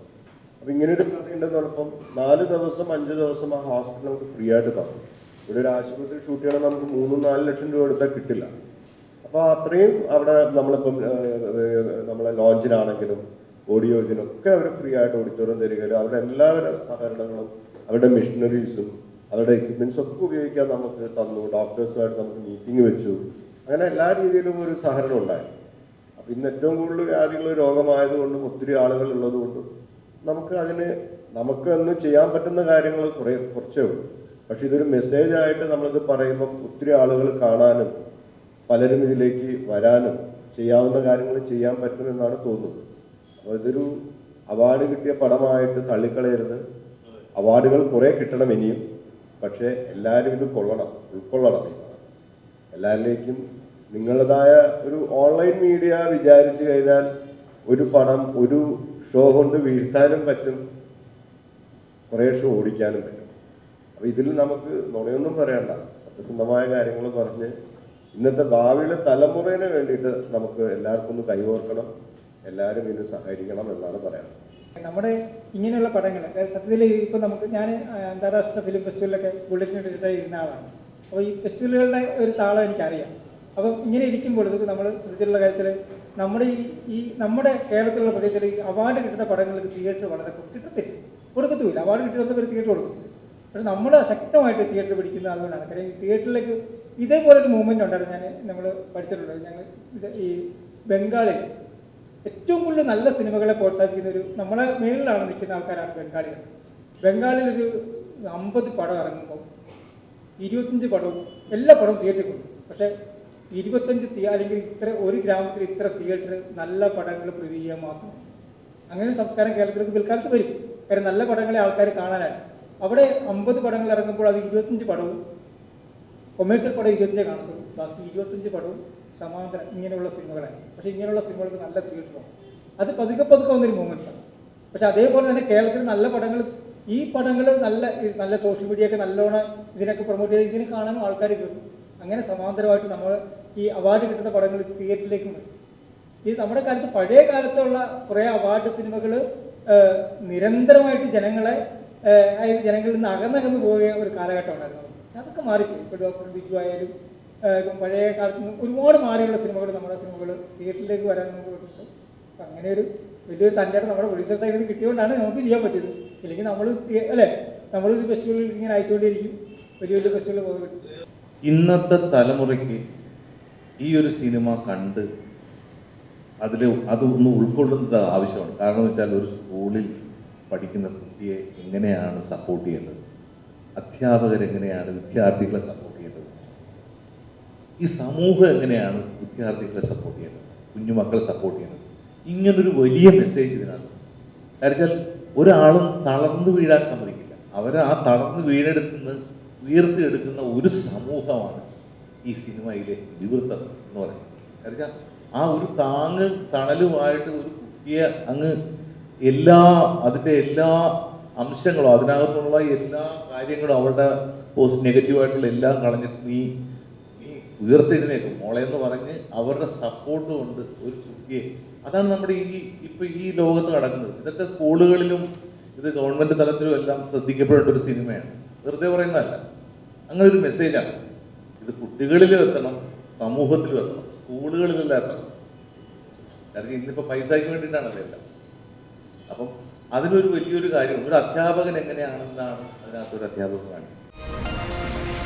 അപ്പൊ ഇങ്ങനെ ഒരു കഥ ഉണ്ടെന്ന് പറഞ്ഞപ്പം നാല് ദിവസം അഞ്ച് ദിവസം ആ ഹോസ്പിറ്റൽ നമുക്ക് ഫ്രീ ആയിട്ട് തന്നു. ഇവിടെ ഒരു ആശുപത്രി ഷൂട്ട് ചെയ്യണം നമുക്ക് മൂന്നും നാല് ലക്ഷം രൂപ എടുത്താൽ കിട്ടില്ല. അപ്പോൾ അത്രയും അവിടെ നമ്മളിപ്പം നമ്മളെ ലോഞ്ചിനാണെങ്കിലും ഓഡിയോജിനും ഒക്കെ അവർ ഫ്രീ ആയിട്ട് ഓഡിറ്റോറിയം തരികയും അവരുടെ എല്ലാവരും സഹകരണങ്ങളും അവരുടെ മെഷീനറീസും അവരുടെ എക്യുപ്മെന്റ്സ് ഒക്കെ ഉപയോഗിക്കാൻ നമുക്ക് തന്നു ഡോക്ടേഴ്സുമായിട്ട് നമുക്ക് മീറ്റിംഗ് വെച്ചു. അങ്ങനെ എല്ലാ രീതിയിലും ഒരു സഹകരണം ഉണ്ടായി. അപ്പം ഇന്ന് ഏറ്റവും കൂടുതൽ വ്യാധികൾ രോഗമായതുകൊണ്ടും ഒത്തിരി ആളുകൾ ഉള്ളതുകൊണ്ടും നമുക്ക് അതിന് നമുക്ക് അന്ന് ചെയ്യാൻ പറ്റുന്ന കാര്യങ്ങൾ കുറേ കുറച്ചേ ഉള്ളൂ. പക്ഷെ ഇതൊരു മെസ്സേജ് ആയിട്ട് നമ്മളിത് പറയുമ്പം ഒത്തിരി ആളുകൾ കാണാനും പലരും ഇതിലേക്ക് വരാനും ചെയ്യാവുന്ന കാര്യങ്ങൾ ചെയ്യാൻ പറ്റുമെന്നാണ് തോന്നുന്നത്. അപ്പോൾ ഇതൊരു അവാർഡ് കിട്ടിയ പടമായിട്ട് തള്ളിക്കളയരുത്. അവാർഡുകൾ കുറേ കിട്ടണം ഇനിയും. പക്ഷേ എല്ലാവരും ഇത് കൊള്ളണം ഉൾക്കൊള്ളണം. എല്ലാവരിലേക്കും നിങ്ങളുടേതായ ഒരു ഓൺലൈൻ മീഡിയ വിചാരിച്ചു കഴിഞ്ഞാൽ ഒരു പണം ഒരു ഷോ കൊണ്ട് വീഴ്ത്താനും പറ്റും. കുറേ ഷോ ഓടിക്കാനും പറ്റും. അപ്പോൾ ഇതിൽ നമുക്ക് നുണയൊന്നും പറയണ്ട. സത്യസന്ധമായ കാര്യങ്ങൾ പറഞ്ഞ് ഇന്നത്തെ ഭാവിയിലെ തലമുറയിന് വേണ്ടിയിട്ട് നമുക്ക് എല്ലാവർക്കും ഒന്ന് കൈകോർക്കണം. എല്ലാവരും ഇതിന് സഹകരിക്കണം എന്നാണ് പറയാനുള്ളത്. നമ്മുടെ ഇങ്ങനെയുള്ള പടങ്ങൾ സത്യത്തിൽ ഇപ്പം നമുക്ക് ഞാൻ അന്താരാഷ്ട്ര ഫിലിം ഫെസ്റ്റിവലിലൊക്കെ ബുള്ളറ്റിന് എഡിറ്ററായി ഇരുന്ന ആളാണ്. അപ്പോൾ ഈ ഫെസ്റ്റിവലുകളുടെ ഒരു താളം എനിക്കറിയാം. അപ്പം ഇങ്ങനെ ഇരിക്കുമ്പോൾ ഇത് നമ്മൾ ശ്രദ്ധിച്ചിട്ടുള്ള കാര്യത്തിൽ നമ്മുടെ ഈ ഈ നമ്മുടെ കേരളത്തിലുള്ള പ്രദേശത്തിൽ ഈ അവാർഡ് കിട്ടുന്ന പടങ്ങൾക്ക് തിയേറ്റർ വളരെ കിട്ടത്തില്ല. കൊടുക്കത്തുമില്ല. അവാർഡ് കിട്ടുന്നവർക്ക് ഒരു തിയേറ്റർ കൊടുക്കും. പക്ഷെ നമ്മൾ ശക്തമായിട്ട് തിയേറ്റർ പിടിക്കുന്ന അതുകൊണ്ടാണ് കാര്യം തിയേറ്ററിലേക്ക് ഇതേപോലെ ഒരു മൂവ്മെന്റ് ഉണ്ടായിരുന്നു. ഞാൻ നമ്മൾ പഠിച്ചിട്ടുള്ളത് ഞങ്ങൾ ഈ ബംഗാളിൽ ഏറ്റവും കൂടുതൽ നല്ല സിനിമകളെ പ്രോത്സാഹിപ്പിക്കുന്ന ഒരു നമ്മളെ മേളിലാണ് നിൽക്കുന്ന ആൾക്കാരാണ് ബംഗാളികൾ. ബംഗാളിൽ ഒരു അമ്പത് പടം ഇറങ്ങുമ്പോൾ ഇരുപത്തഞ്ച് പടവും എല്ലാ പടവും തിയേറ്ററിൽ കൊണ്ടു പക്ഷേ ഇരുപത്തഞ്ച് തിയ അല്ലെങ്കിൽ ഇത്ര ഒരു ഗ്രാമത്തിൽ ഇത്ര തിയേറ്റർ നല്ല പടങ്ങൾ പ്രിവ്യൂ ചെയ്യാൻ മാത്രം. അങ്ങനെ സംസ്കാരം കേരളത്തിലേക്ക് പിൽക്കാലത്ത് വരും. കാര്യം നല്ല പടങ്ങളെ ആൾക്കാർ കാണാനാണ്. അവിടെ അമ്പത് പടങ്ങൾ ഇറങ്ങുമ്പോൾ അത് ഇരുപത്തഞ്ച് പടവും കൊമേഴ്സ്യൽ പടം ഇരുപത്തഞ്ചേ കാണത്തുള്ളൂ. ബാക്കി ഇരുപത്തഞ്ച് പടവും സമാന്തരം ഇങ്ങനെയുള്ള സിനിമകളെ. പക്ഷേ ഇങ്ങനെയുള്ള സിനിമകൾക്ക് നല്ല തിയേറ്ററാണ് അത് പതുക്കെ പതുക്കെ വന്നൊരു മൂമെന്റ്സാണ് പക്ഷെ അതേപോലെ തന്നെ കേരളത്തിൽ നല്ല പടങ്ങൾ ഈ പടങ്ങൾ നല്ല നല്ല സോഷ്യൽ മീഡിയ ഒക്കെ നല്ലോണം ഇതിനൊക്കെ പ്രൊമോട്ട് ചെയ്ത് ഇതിന് കാണാനും ആൾക്കാർ കയറും അങ്ങനെ സമാന്തരമായിട്ട് നമ്മൾ ഈ അവാർഡ് കിട്ടുന്ന പടങ്ങൾ തിയേറ്ററിലേക്കും വരും. ഈ നമ്മുടെ കാലത്ത് പഴയ കാലത്തുള്ള കുറേ അവാർഡ് സിനിമകൾ നിരന്തരമായിട്ട് ജനങ്ങളെ അതായത് ജനങ്ങളിൽ നിന്ന് അകന്നകന്ന് പോയ ഒരു കാലഘട്ടം ഉണ്ടായിരുന്നു. അതൊക്കെ മാറിപ്പോയി. ഇപ്പോൾ ഡോക്ടർ ബിജു ആയാലും പഴയ കാലത്ത് നിന്ന് ഒരുപാട് മാറിയുള്ള സിനിമകൾ നമ്മുടെ സിനിമകൾ തിയേറ്ററിലേക്ക് വരാൻ നമുക്ക് പറ്റുന്നുണ്ട് അപ്പം അങ്ങനെ ഒരു വലിയൊരു തന്റെ നമ്മുടെ പ്രൊഡ്യൂസർ സൈഡിൽ നിന്ന് കിട്ടിയതുകൊണ്ടാണ് നമുക്ക് ചെയ്യാൻ പറ്റിയത്. ഇല്ലെങ്കിൽ നമ്മൾ അല്ലേ നമ്മൾ ഫെസ്റ്റിവലിൽ ഇങ്ങനെ അയച്ചുകൊണ്ടിരിക്കും. വലിയ വലിയ ഫെസ്റ്റിവലിൽ പറ്റും. ഇന്നത്തെ തലമുറയ്ക്ക് ഈ ഒരു സിനിമ കണ്ട് അതിൽ അത് ഒന്ന് ഉൾക്കൊള്ളുന്നത് ആവശ്യമാണ്. കാരണം വെച്ചാൽ ഒരു സ്കൂളിൽ പഠിക്കുന്ന കുട്ടിയെ എങ്ങനെയാണ് സപ്പോർട്ട് ചെയ്യേണ്ടത് അധ്യാപകരെങ്ങനെയാണ് വിദ്യാർത്ഥികളെ സപ്പോർട്ട് ഈ സമൂഹം എങ്ങനെയാണ് വിദ്യാർത്ഥികളെ സപ്പോർട്ട് ചെയ്യുന്നത്? കുഞ്ഞുമക്കളെ സപ്പോർട്ട് ചെയ്യുന്നത്? ഇങ്ങനൊരു വലിയ മെസ്സേജ് ഇതിനകത്ത്. കാരണം ഒരാളും തളർന്നു വീഴാൻ സമ്മതിക്കില്ല. അവർ ആ തളർന്നു വീണെടുക്കുന്ന ഉയർത്തിയെടുക്കുന്ന ഒരു സമൂഹമാണ് ഈ സിനിമയിലെ ഇതിവൃത്തം എന്ന് പറയുന്നത്. കാരണം ആ ഒരു താങ്ങ് തണലുമായിട്ട് ഒരു കുട്ടിയെ അങ്ങ് എല്ലാ അതിന്റെ എല്ലാ അംശങ്ങളും അതിനകത്തുള്ള എല്ലാ കാര്യങ്ങളും പോസ്റ്റ് നെഗറ്റീവായിട്ടുള്ള എല്ലാം കളഞ്ഞിട്ട് നീ ഉയർത്തെഴുന്നേക്കും. മോളെ എന്ന് പറഞ്ഞ് അവരുടെ സപ്പോർട്ട് കൊണ്ട് ഒരു കുട്ടിയെ. അതാണ് നമ്മുടെ ഈ ഇപ്പൊ ഈ ലോകത്ത് നടക്കുന്നത്. ഇതൊക്കെ സ്കൂളുകളിലും ഇത് ഗവൺമെന്റ് തലത്തിലും എല്ലാം ശ്രദ്ധിക്കപ്പെടേണ്ട ഒരു സിനിമയാണ്. വെറുതെ പറയുന്നതല്ല. അങ്ങനെ ഒരു മെസ്സേജാണ് ഇത് കുട്ടികളിലും എത്തണം സമൂഹത്തിലും എത്തണം സ്കൂളുകളിലെല്ലാം എത്തണം. കാരണം ഇന്നിപ്പോ പൈസയ്ക്ക് വേണ്ടിയിട്ടാണല്ലോ എല്ലാം. അപ്പം അതിനൊരു വലിയൊരു കാര്യം ഒരു അധ്യാപകൻ എങ്ങനെയാണെന്നാണ് അതിനകത്തൊരു അധ്യാപകൻ കാണിച്ചത്.